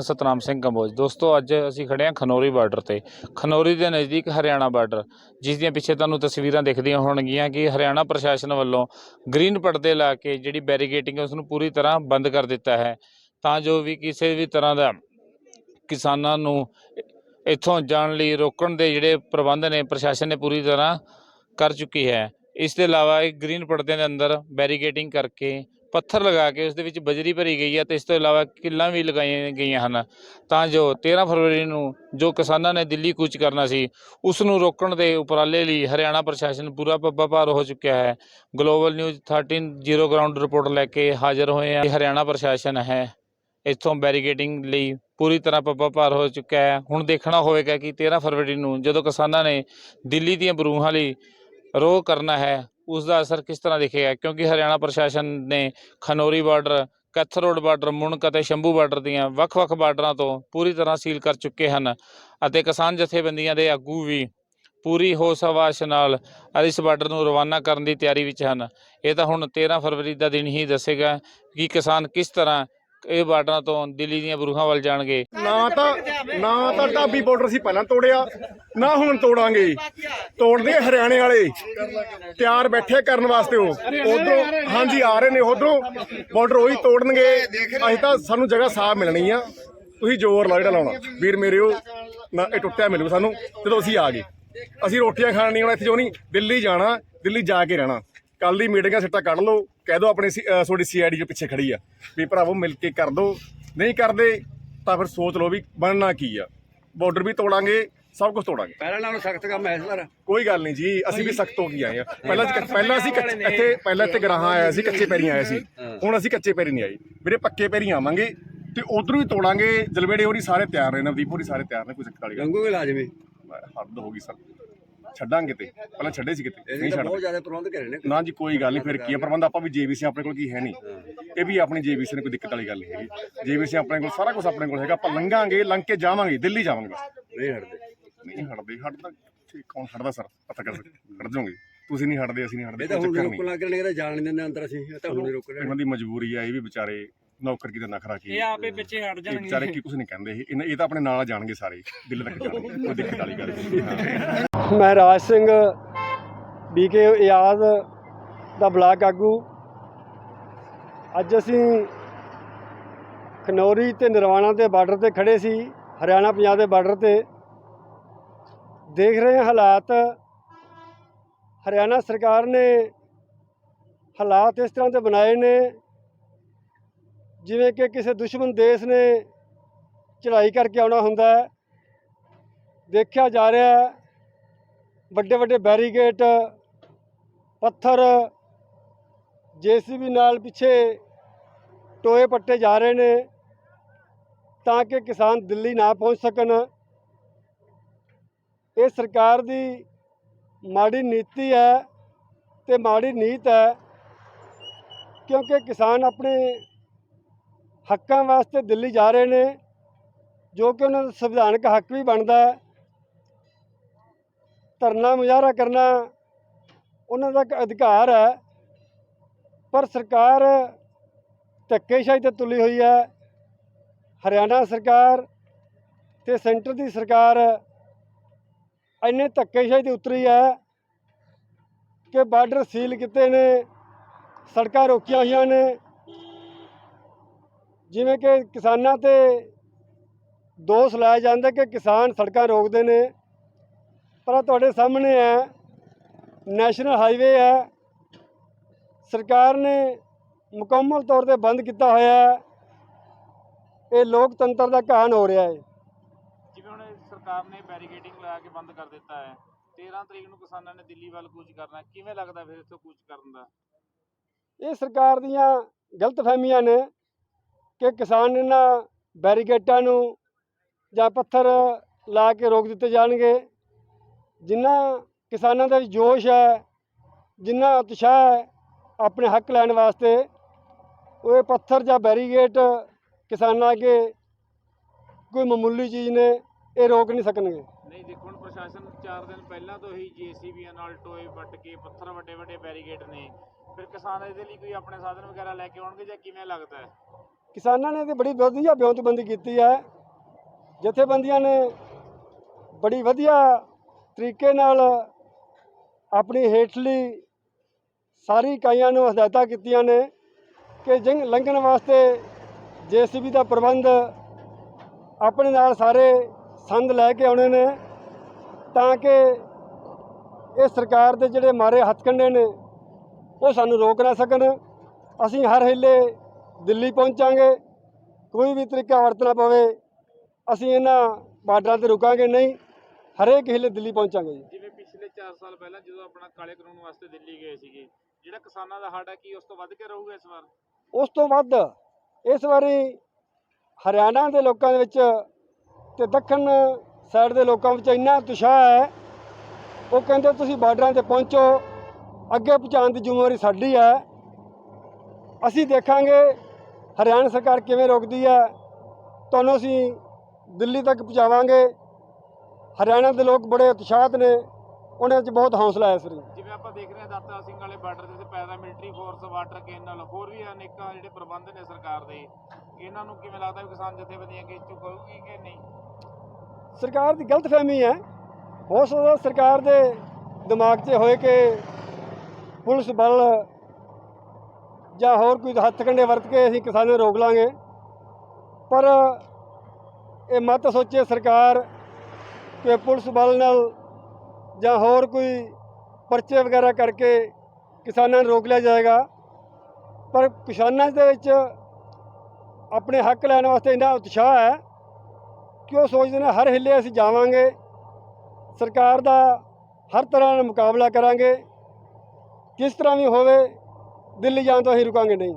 ਸਤਨਾਮ ਸਿੰਘ ਕੰਬੋਜ। ਦੋਸਤੋ, ਅੱਜ ਅਸੀਂ ਖੜੇ ਹਾਂ ਖਨੌਰੀ ਬਾਰਡਰ ਤੇ। ਖਨੌਰੀ ਦੇ ਨਜ਼ਦੀਕ ਹਰਿਆਣਾ ਬਾਰਡਰ, ਜਿਸ ਦੀਆਂ ਪਿੱਛੇ ਤੁਹਾਨੂੰ ਤਸਵੀਰਾਂ ਦਿਖਦੀਆਂ ਹੋਣਗੀਆਂ ਕਿ ਹਰਿਆਣਾ ਪ੍ਰਸ਼ਾਸਨ ਵੱਲੋਂ ਗ੍ਰੀਨ ਪਰਦੇ ਲਾ ਕੇ ਜਿਹੜੀ ਬੈਰੀਕੇਡਿੰਗ ਹੈ ਉਸ ਨੂੰ ਪੂਰੀ ਤਰ੍ਹਾਂ ਬੰਦ ਕਰ ਦਿੱਤਾ ਹੈ। ਤਾਂ ਜੋ ਵੀ ਕਿਸੇ ਵੀ ਤਰ੍ਹਾਂ ਦਾ ਕਿਸਾਨਾਂ ਨੂੰ ਇੱਥੋਂ ਜਾਣ ਲਈ ਰੋਕਣ ਦੇ ਜਿਹੜੇ ਪ੍ਰਬੰਧ ਨੇ, ਪ੍ਰਸ਼ਾਸਨ ਨੇ ਪੂਰੀ ਤਰ੍ਹਾਂ ਕਰ ਚੁੱਕੀ ਹੈ। ਇਸ ਤੋਂ ਇਲਾਵਾ ਇਹ ਗ੍ਰੀਨ ਪਰਦੇ ਦੇ ਅੰਦਰ ਬੈਰੀਕੇਡਿੰਗ ਕਰਕੇ ਪੱਥਰ ਲਗਾ ਕੇ ਉਸ ਦੇ ਵਿੱਚ ਬਜਰੀ ਭਰੀ ਗਈ ਹੈ ਤੇ ਇਸ ਤੋਂ ਇਲਾਵਾ ਕਿੱਲਾਂ ਵੀ ਲਗਾਈਆਂ ਗਈਆਂ ਹਨ। ਤਾਂ ਜੋ 13 ਫਰਵਰੀ ਨੂੰ ਜੋ ਕਿਸਾਨਾਂ ਨੇ ਦਿੱਲੀ ਕੂਚ ਕਰਨਾ ਸੀ, ਉਸ ਨੂੰ ਰੋਕਣ ਦੇ ਉਪਰਾਲੇ ਲਈ ਹਰਿਆਣਾ ਪ੍ਰਸ਼ਾਸਨ ਪੂਰਾ ਪੱਬਾ ਭਾਰ ਹੋ ਚੁੱਕਿਆ ਹੈ। Global news 13 zero ground report ਲੈ ਕੇ ਹਾਜ਼ਰ ਹੋਏ ਹਾਂ। ਹਰਿਆਣਾ ਪ੍ਰਸ਼ਾਸਨ ਹੈ। ਇੱਥੋਂ ਬੈਰੀਕੇਡਿੰਗ ਲਈ ਪੂਰੀ ਤਰ੍ਹਾਂ ਪੱਬਾ ਭਾਰ ਹੋ ਚੁੱਕਾ ਹੈ। ਹੁਣ ਦੇਖਣਾ ਹੋਵੇਗਾ ਕਿ 13 ਫਰਵਰੀ ਨੂੰ ਜਦੋਂ ਕਿਸਾਨਾਂ ਨੇ ਦਿੱਲੀ ਦੀਆਂ ਬਰੂਹਾਂ ਲਈ ਰੋਹ ਕਰਨਾ ਹੈ ਉਸ ਦਾ ਅਸਰ ਕਿਸ ਤਰ੍ਹਾਂ ਦਿਖੇਗਾ? ਕਿਉਂਕਿ ਹਰਿਆਣਾ ਪ੍ਰਸ਼ਾਸਨ ਨੇ ਖਨੌਰੀ ਬਾਰਡਰ ਕੱਥ ਰੋਡ ਬਾਰਡਰ, ਮੁਣਕ ਅਤੇ ਸ਼ੰਭੂ ਬਾਰਡਰ ਦੀਆਂ ਵੱਖ-ਵੱਖ ਬਾਰਡਰਾਂ ਤੋਂ ਪੂਰੀ ਤਰ੍ਹਾਂ ਸੀਲ ਕਰ ਚੁੱਕੇ ਹਨ ਅਤੇ ਕਿਸਾਨ ਜਥੇਬੰਦੀਆਂ ਦੇ ਆਗੂ ਵੀ ਪੂਰੀ ਹੋਸ਼ ਹਵਾਸ ਨਾਲ ਇਸ ਬਾਰਡਰ ਨੂੰ ਰਵਾਨਾ ਕਰਨ ਦੀ ਤਿਆਰੀ ਵਿੱਚ ਹਨ। ਇਹ ਤਾਂ ਹੁਣ 13 ਫਰਵਰੀ ਦਾ ਦਿਨ ਹੀ ਦੱਸੇਗਾ ਕਿ ਕਿਸਾਨ ਕਿਸ ਤਰ੍ਹਾਂ ਇਹ ਬਾਰਡਰਾਂ ਤੋਂ ਦਿੱਲੀ ਦੀਆਂ ਬਰੂਹਾਂ ਵੱਲ ਜਾਣਗੇ। ਨਾ ਤਾਂ ਨਾ ਤਾਂ ਢਾਬੀ ਬਾਰਡਰ ਸੀ ਪਹਿਲਾਂ ਤੋੜਿਆ, ਨਾ ਹੁਣ ਤੋੜਾਂਗੇ ਤੋੜਦੇ ਹਰਿਆਣੇ ਵਾਲੇ। ਤਿਆਰ ਬੈਠੇ ਕਰਨ ਵਾਸਤੇ ਉਹ। ਉਧਰੋਂ, ਹਾਂਜੀ, ਆ ਰਹੇ ਨੇ ਉਧਰੋਂ। ਬਾਰਡਰ ਉਹੀ ਤੋੜਨਗੇ। ਅਸੀਂ ਤਾਂ ਸਾਨੂੰ ਜਗ੍ਹਾ ਸਾਫ਼ ਮਿਲਣੀ ਆ। ਤੁਸੀਂ ਜ਼ੋਰ ਲਾ ਜਿਹੜਾ ਲਾਉਣਾ। ਵੀਰ ਮੇਰੇ ਉਹ, ਨਾ, ਇਹ ਟੁੱਟਿਆ ਮਿਲੂ ਸਾਨੂੰ। ਜਦੋਂ ਅਸੀਂ ਆ ਗਏ, ਅਸੀਂ ਰੋਟੀਆਂ ਖਾਣ ਨਹੀਂ ਆਉਣਾ ਇੱਥੇ, ਜੋ ਨਹੀਂ, ਦਿੱਲੀ ਜਾਣਾ, ਦਿੱਲੀ ਜਾ ਕੇ ਰਹਿਣਾ। ਕੱਲ ਦੀ ਮੀਟਿੰਗਾਂ ਸਿੱਟਾ ਕੱਢ ਲਓ। ਕਹਿ ਦਿਓ ਆਪਣੇ ਤੁਹਾਡੀ ਸੀਆਈਡੀ ਜੋ ਪਿੱਛੇ ਖੜੀ ਆ ਵੀ ਭਰਾਵੋ ਮਿਲ ਕੇ ਕਰ ਦਿਓ ਨਹੀਂ ਕਰਦੇ ਤਾਂ ਫਿਰ ਸੋਚ ਲਓ ਵੀ ਬਣਨਾ ਕੀ ਆ। ਬਾਰਡਰ ਵੀ ਤੋੜਾਂਗੇ ਸਭ ਕੁਝ ਤੋੜਾਂਗੇ। ਪਹਿਲਾਂ ਨਾਲੋਂ ਸਖਤ ਕੰਮ ਹੈ ਇਸ ਵਾਰ। ਕੋਈ ਗੱਲ ਨਹੀਂ ਜੀ ਅਸੀਂ ਵੀ ਸਖਤ ਹੋ ਕੇ ਆਏ ਆ। ਪਹਿਲਾਂ ਪਹਿਲਾਂ ਅਸੀਂ ਇੱਥੇ ਪਹਿਲਾਂ ਇੱਥੇ ਗਰਾਹਾਂ ਆਇਆ ਸੀ ਕੱਚੇ ਪੈਰੀਂ ਆਏ ਸੀ। ਹੁਣ ਅਸੀਂ ਕੱਚੇ ਪੈਰੀਂ ਨਹੀਂ ਆਏ। ਵੀਰੇ ਪੱਕੇ ਪੈਰੀਂ ਆਵਾਂਗੇ ਤੇ ਉਧਰੋਂ ਵੀ ਤੋੜਾਂਗੇ। ਜਲਵੇੜੇ ਹੋਰੀ ਸਾਰੇ ਤਿਆਰ ਨੇ ਨਵਦੀਪ ਹੋਰੀ ਸਾਰੇ ਤਿਆਰ ਨੇ ਕੋਈ ਚੱਕਰ ਵਾਲੀ ਗੱਲ ਗੰਗੂ ਵੀ ਲਾਜ਼ਮੀ। ਹੱਦ ਹੋ ਗਈ ਸਰ। ਛੱਡਾਂਗੇ ਤੇ। ਪਹਿਲਾਂ ਛੱਡੇ ਸੀ ਕਿਤੇ ਨਹੀਂ ਬਹੁਤ ਜ਼ਿਆਦਾ ਪ੍ਰਬੰਧ ਕਰੇ ਨੇ। ਨਾ ਜੀ ਕੋਈ ਗੱਲ ਨਹੀਂ ਫਿਰ ਕੀ ਆ? ਪ੍ਰਬੰਧ ਆਪਾਂ ਵੀ ਜੀਬੀਸੀ ਆਪਣੇ ਕੋਲ ਕੀ ਹੈ ਨਹੀਂ ਇਹ ਵੀ ਆਪਣੀ ਜੀਬੀਸੀ ਨੇ ਕੋਈ ਦਿੱਕਤ ਵਾਲੀ ਗੱਲ ਨਹੀਂ ਹੈਗੀ। ਜੀਬੀਸੀ ਆਪਣੇ ਕੋਲ ਸਾਰਾ ਕੁਝ ਆਪਣੇ ਕੋਲ ਹੈਗਾ। ਆਪਾਂ ਲੰਘਾਂਗੇ ਲੰਘ ਕੇ ਜਾਵਾਂਗੇ ਦਿੱਲੀ ਜਾਵਾਂਗੇ ਬਸ। ਨਹੀਂ ਹਟਦੇ। ਨਹੀਂ ਹਟਦੇ। ਹਟਦਾ ਠੀਕ ਕੌਣ ਹਟਦਾ ਸਰ? ਪਤਾ ਕਰ ਹਟ ਜਾਓਗੇ। ਤੁਸੀਂ ਨਹੀਂ ਹਟਦੇ ਅਸੀਂ ਨਹੀਂ ਹਟਦੇ ਇਹ ਤਾਂ ਕੋਈ ਹੁਣ ਚੱਕਰ ਰੋਕਣ ਨਹੀਂ ਲੱਗ ਰਹੇ ਨੇ ਜਾਣ ਨਹੀਂ ਦਿੰਦੇ ਅੰਦਰ ਅਸੀਂ। ਇਹ ਤਾਂ ਹੁਣ ਹੀ ਰੋਕ ਰਹੇ ਇਹਨਾਂ ਦੀ ਮਜਬੂਰੀ ਆ ਇਹ ਵੀ ਵਿਚਾਰੇ ਨੌਕਰ ਕੀ ਤੇ ਨਖਰਾ ਕੀ ਇਹ ਆਪੇ ਪਿੱਛੇ ਹਟ ਇਹ ਵਿਚਾਰੇ ਕੀ ਕੁਝ ਨਹੀਂ ਕਹਿੰਦੇ। ਇਹ ਇਹਨਾਂ- ਇਹ ਤਾਂ ਆਪਣੇ ਨਾਲ ਜਾਣਗੇ ਸਾਰੇ ਦਿੱਲੀ ਤੱਕ ਜਾਣਗੇ। ਕੋਈ ਦਿੱਕਤ ਵਾਲੀ ਗੱਲ ਨਹੀਂ ਹਾਂ। ਮੈਂ ਰਾਜ ਸਿੰਘ ਬੀਕੇ ਆਜ਼ਾਦ ਦਾ ਬਲਾਕ ਆਗੂ। ਅੱਜ ਅਸੀਂ ਖਨੌਰੀ ਤੇ ਨਿਰਵਾਣਾ ਦੇ ਬਾਰਡਰ ਤੇ ਖੜੇ ਸੀ ਹਰਿਆਣਾ ਪੰਜਾਬ ਦੇ ਬਾਰਡਰ ਤੇ। ਦੇਖ ਰਹੇ ਹਾਂ ਹਾਲਾਤ। ਹਰਿਆਣਾ ਸਰਕਾਰ ਨੇ ਹਾਲਾਤ ਇਸ ਤਰ੍ਹਾਂ ਦੇ ਬਣਾਏ ਨੇ ਜਿਵੇਂ ਕਿ ਕਿਸੇ ਦੁਸ਼ਮਣ ਦੇਸ਼ ਨੇ ਚੜ੍ਹਾਈ ਕਰਕੇ ਆਉਣਾ ਹੁੰਦਾ ਹੈ, ਦੇਖਿਆ ਜਾ ਰਿਹਾ ਹੈ, ਵੱਡੇ ਵੱਡੇ ਬੈਰੀਗੇਟ, ਪੱਥਰ, ਜੀਸੀਬੀ ਨਾਲ ਪਿੱਛੇ ਟੋਏ ਪੱਟੇ ਜਾ ਰਹੇ ਨੇ ਤਾਂ ਕਿ ਕਿਸਾਨ ਦਿੱਲੀ ਨਾ ਪਹੁੰਚ ਸਕਣ। ਇਹ ਸਰਕਾਰ ਦੀ ਮਾੜੀ ਨੀਤੀ ਹੈ ਤੇ ਮਾੜੀ ਨੀਤ ਹੈ ਕਿਉਂਕਿ ਕਿਸਾਨ ਆਪਣੇ ਹੱਕਾਂ ਵਾਸਤੇ ਦਿੱਲੀ ਜਾ ਰਹੇ ਨੇ, ਜੋ ਕਿ ਉਹਨਾਂ ਦਾ ਸੰਵਿਧਾਨਕ ਹੱਕ ਵੀ ਬਣਦਾ ਹੈ। ਧਰਨਾ ਮੁਜ਼ਾਹਰਾ ਕਰਨਾ ਉਹਨਾਂ ਦਾ ਇੱਕ ਅਧਿਕਾਰ ਹੈ, ਪਰ ਸਰਕਾਰ ਧੱਕੇਸ਼ਾਹੀ ਤੇ ਤੁਲੀ ਹੋਈ ਹੈ। ਹਰਿਆਣਾ ਸਰਕਾਰ ਤੇ ਸੈਂਟਰ ਦੀ ਸਰਕਾਰ ਇੰਨੇ ਧੱਕੇਸ਼ਾਹੀ ਤੇ ਉਤਰੀ ਹੈ ਕਿ ਬਾਰਡਰ ਸੀਲ ਕੀਤੇ ਨੇ, ਸੜਕਾਂ ਰੋਕੀਆਂ ਹੋਈਆਂ ਨੇ। ਜਿਵੇਂ ਕਿ ਕਿਸਾਨਾਂ ਤੇ ਦੋਸ਼ ਲਾਇਆ ਜਾਂਦਾ ਕਿ ਕਿਸਾਨ ਸੜਕਾਂ ਰੋਕਦੇ ਨੇ ਪਰ ਤੁਹਾਡੇ ਸਾਹਮਣੇ ਹੈ ਨੈਸ਼ਨਲ ਹਾਈਵੇ ਹੈ। ਸਰਕਾਰ ਨੇ ਮੁਕੰਮਲ ਤੌਰ ਤੇ ਬੰਦ ਕੀਤਾ ਹੋਇਆ ਹੈ। ਇਹ ਲੋਕਤੰਤਰ ਦਾ ਘਾਣ ਹੋ ਰਿਹਾ ਹੈ। ਜਿਵੇਂ ਹੁਣ ਸਰਕਾਰ ਨੇ ਬੈਰੀਕੇਡਿੰਗ ਲਗਾ ਕੇ ਬੰਦ ਕਰ ਦਿੱਤਾ ਹੈ। 13 ਤਰੀਕ ਨੂੰ ਕਿਸਾਨਾਂ ਨੇ ਦਿੱਲੀ ਵੱਲ ਕੂਚ ਕਰਨਾ। ਕਿਵੇਂ ਲੱਗਦਾ ਫਿਰ ਇੱਥੋਂ ਕੂਚ ਕਰਨ ਦਾ? ਇਹ ਸਰਕਾਰ ਦੀਆਂ ਗਲਤਫਹਿਮੀਆਂ ਨੇ। ਕਿ ਕਿਸਾਨ ਇਹਨਾਂ ਬੈਰੀਕੇਟਾਂ ਨੂੰ ਜਾਂ ਪੱਥਰ ਲਾ ਕੇ ਰੋਕ ਦਿੱਤੇ ਜਾਣਗੇ। ਜਿੰਨਾ ਕਿਸਾਨਾਂ ਦਾ ਜੋਸ਼ ਹੈ ਜਿੰਨਾ ਉਤਸ਼ਾਹ ਹੈ, ਆਪਣੇ ਹੱਕ ਲੈਣ ਵਾਸਤੇ ਉਹ ਇਹ ਪੱਥਰ ਜਾਂ ਬੈਰੀਗੇਟ ਕਿਸਾਨਾਂ ਅੱਗੇ ਕੋਈ ਮਾਮੂਲੀ ਚੀਜ਼ ਨੇ, ਇਹ ਰੋਕ ਨਹੀਂ ਸਕਣਗੇ। ਨਹੀਂ ਦੇਖੋ ਹੁਣ ਪ੍ਰਸ਼ਾਸਨ 4 ਦਿਨ ਪਹਿਲਾਂ ਤੋਂ ਹੀ ਜੀਸੀਬੀਆਂ ਨਾਲ ਟੋਏ ਪੱਟ ਕੇ ਪੱਥਰ ਵੱਡੇ ਵੱਡੇ ਬੈਰੀਕੇਡ ਨੇ। ਫਿਰ ਕਿਸਾਨ ਇਹਦੇ ਲਈ ਕੋਈ ਆਪਣੇ ਸਾਧਨ ਵਗੈਰਾ ਲੈ ਕੇ ਆਉਣਗੇ ਜਾਂ ਕਿਵੇਂ ਲੱਗਦਾ ਹੈ? ਕਿਸਾਨਾਂ ਨੇ ਤੇ ਬੜੀ ਵਧੀਆ ਵਿਉਂਤਬੰਦੀ ਕੀਤੀ ਹੈ। ਜਥੇਬੰਦੀਆਂ ਨੇ ਬੜੀ ਵਧੀਆ ਤਰੀਕੇ ਨਾਲ ਆਪਣੀ ਹੇਠਲੀ ਸਾਰੀ ਇਕਾਈਆਂ ਨੂੰ ਹਦਾਇਤਾਂ ਕੀਤੀਆਂ ਨੇ ਕਿ ਜੰਗ ਲੰਘਣ ਵਾਸਤੇ ਜੇਸੀਬੀ ਦਾ ਪ੍ਰਬੰਧ ਆਪਣੇ ਨਾਲ ਸਾਰੇ ਸੰਦ ਲੈ ਕੇ ਆਉਣੇ ਨੇ ਤਾਂ ਕਿ ਇਹ ਸਰਕਾਰ ਦੇ ਜਿਹੜੇ ਮਾਰੇ ਹੱਥਕੰਡੇ ਨੇ ਉਹ ਸਾਨੂੰ ਰੋਕ ਨਾ ਸਕਣ। ਅਸੀਂ ਹਰ ਹਿੱਲੇ ਦਿੱਲੀ ਪਹੁੰਚਾਂਗੇ ਕੋਈ ਵੀ ਤਰੀਕਾ ਵਰਤਣਾ ਪਵੇ ਅਸੀਂ ਇਹਨਾਂ ਬਾਰਡਰਾਂ ਤੇ ਰੁਕਾਂਗੇ ਨਹੀਂ ਹਰੇਕ ਹਿੱਲੇ ਦਿੱਲੀ ਪਹੁੰਚਾਂਗੇ ਜੀ। ਜਿਵੇਂ ਪਿਛਲੇ 4 ਸਾਲ ਪਹਿਲਾਂ ਜਦੋਂ ਆਪਣਾ ਕਾਲੇ ਕਾਨੂੰਨ ਵਾਸਤੇ ਦਿੱਲੀ ਗਏ ਸੀਗੇ ਜਿਹੜਾ ਕਿਸਾਨਾਂ ਦਾ ਹੱਡ ਹੈ ਕੀ ਉਸ ਤੋਂ ਵੱਧ ਕੇ ਰਹੂਗਾ ਇਸ ਵਾਰ? ਉਸ ਤੋਂ ਵੱਧ ਇਸ ਵਾਰੀ ਹਰਿਆਣਾ ਦੇ ਲੋਕਾਂ ਦੇ ਵਿੱਚ ਤੇ ਦੱਖਣ ਸਾਈਡ ਦੇ ਲੋਕਾਂ ਵਿੱਚ ਇੰਨਾ ਉਤਸ਼ਾਹ ਹੈ ਉਹ ਕਹਿੰਦੇ ਤੁਸੀਂ ਬਾਰਡਰਾਂ ਤੇ ਪਹੁੰਚੋ ਅੱਗੇ ਪਹੁੰਚਾਉਣ ਦੀ ਜ਼ਿੰਮੇਵਾਰੀ ਸਾਡੀ ਹੈ। ਅਸੀਂ ਦੇਖਾਂਗੇ ਹਰਿਆਣਾ ਸਰਕਾਰ ਕਿਵੇਂ ਰੋਕਦੀ ਹੈ। ਤੁਹਾਨੂੰ ਅਸੀਂ ਦਿੱਲੀ ਤੱਕ ਪਹੁੰਚਾਵਾਂਗੇ। ਹਰਿਆਣਾ ਦੇ ਲੋਕ ਬੜੇ ਉਤਸ਼ਾਹਤ ਨੇ। ਉਹਨਾਂ ਵਿੱਚ ਬਹੁਤ ਹੌਸਲਾ ਹੈ ਇਸ ਵਾਰੀ ਜਿਵੇਂ ਆਪਾਂ ਦੇਖ ਰਹੇ ਹਾਂ ਦਾਤਾ ਸਿੰਘ ਵਾਲੇ ਬਾਰਡਰ ਤੇ paramilitary force water cannon ਹੋਰ ਵੀ ਅਨੇਕਾਂ ਜਿਹੜੇ ਪ੍ਰਬੰਧ ਨੇ ਸਰਕਾਰ ਦੇ। ਇਹਨਾਂ ਨੂੰ ਕਿਵੇਂ ਲੱਗਦਾ ਕਿਸਾਨ ਜਥੇਬੰਦੀਆਂ ਕਿ ਚੁੱਕੂਗੀ ਕਿ ਨਹੀਂ? ਸਰਕਾਰ ਦੀ ਗਲਤਫਹਿਮੀ ਹੈ। ਹੋ ਸਕਦਾ ਸਰਕਾਰ ਦੇ ਦਿਮਾਗ 'ਚ ਹੋਏ ਕਿ ਪੁਲਿਸ ਬਲ ਜਾਂ ਹੋਰ ਕੋਈ ਹੱਥ ਕੰਡੇ ਵਰਤ ਕੇ ਅਸੀਂ ਕਿਸਾਨਾਂ ਨੂੰ ਰੋਕ ਲਾਂਗੇ। ਪਰ ਇਹ ਮਤ ਸੋਚੇ ਸਰਕਾਰ ਕਿ ਪੁਲਿਸ ਬਲ ਨਾਲ ਜਾਂ ਹੋਰ ਕੋਈ ਪਰਚੇ ਵਗੈਰਾ ਕਰਕੇ ਕਿਸਾਨਾਂ ਨੂੰ ਰੋਕ ਲਿਆ ਜਾਏਗਾ। ਪਰ ਕਿਸਾਨਾਂ ਦੇ ਵਿੱਚ ਆਪਣੇ ਹੱਕ ਲੈਣ ਵਾਸਤੇ ਇੰਨਾ ਉਤਸ਼ਾਹ ਹੈ ਕਿ ਉਹ ਸੋਚਦੇ ਨੇ ਹਰ ਹਿੱਲੇ ਅਸੀਂ ਜਾਵਾਂਗੇ। ਸਰਕਾਰ ਦਾ ਹਰ ਤਰ੍ਹਾਂ ਨਾਲ ਮੁਕਾਬਲਾ ਕਰਾਂਗੇ। ਕਿਸ ਤਰ੍ਹਾਂ ਵੀ ਹੋਵੇ ਦਿੱਲੀ ਜਾਣ ਤੋਂ ਅਸੀਂ ਰੁਕਾਂਗੇ ਨਹੀਂ।